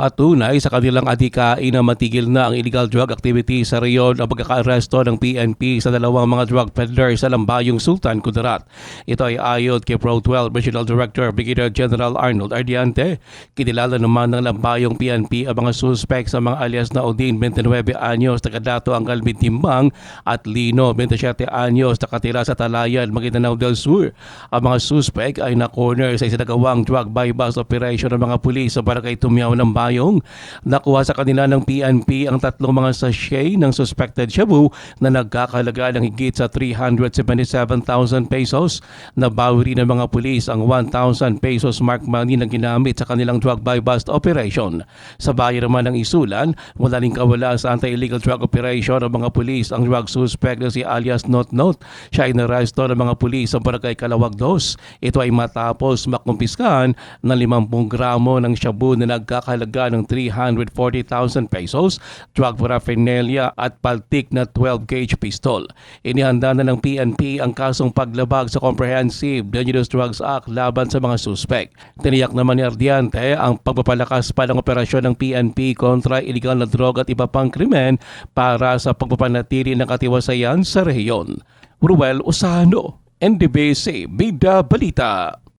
Patunay sa kanilang adhikain na matigil na ang illegal drug activity sa reyon ang pagkakaaresto ng PNP sa dalawang mga drug peddler sa Lambayong Sultan Kudarat. Ito ay ayon kay Pro 12 Regional Director Brigadier General Arnold Ardiante. Kinilala naman ng Lambayong PNP ang mga suspect sa mga alias na Odin 29 anyos Tagadato Anggal Timbang at Lino 27 anyos nakatira sa Talayan, Maguindanao del Sur. Ang mga suspect ay na-corner sa isinagawang drug buy-bust operation ng mga pulis sa barangay Tumiao ng Bayong. Nakuha sa kanila ng PNP ang tatlong mga sachet ng suspected shabu na nagkakalaga ng higit sa 377,000 pesos. Nabawi rin ng mga pulis ang 1,000 pesos mark money na ginamit sa kanilang drug buy-bust operation. Sa bayan naman ng Isulan, wala rin kawala sa anti-illegal drug operation ng mga pulis ang drug suspect na si alias Not Not. Siya ay naresto ng mga pulis sa barangay Kalawag 2. Ito ay matapos makumpiskahan ng 50 gramo ng shabu na nagkakahalaga ng 340,000 pesos, drug paraphernalia at paltik na 12-gauge pistol. Inihanda na ng PNP ang kasong paglabag sa Comprehensive Dangerous Drugs Act laban sa mga suspect. Tiniyak naman ni Ardiante ang pagpapalakas pa ng operasyon ng PNP kontra illegal na drog at iba pang krimen para sa pagpapanatili ng katiwasayan sa rehiyon. Ruel Usano, NDBC, Bida Balita.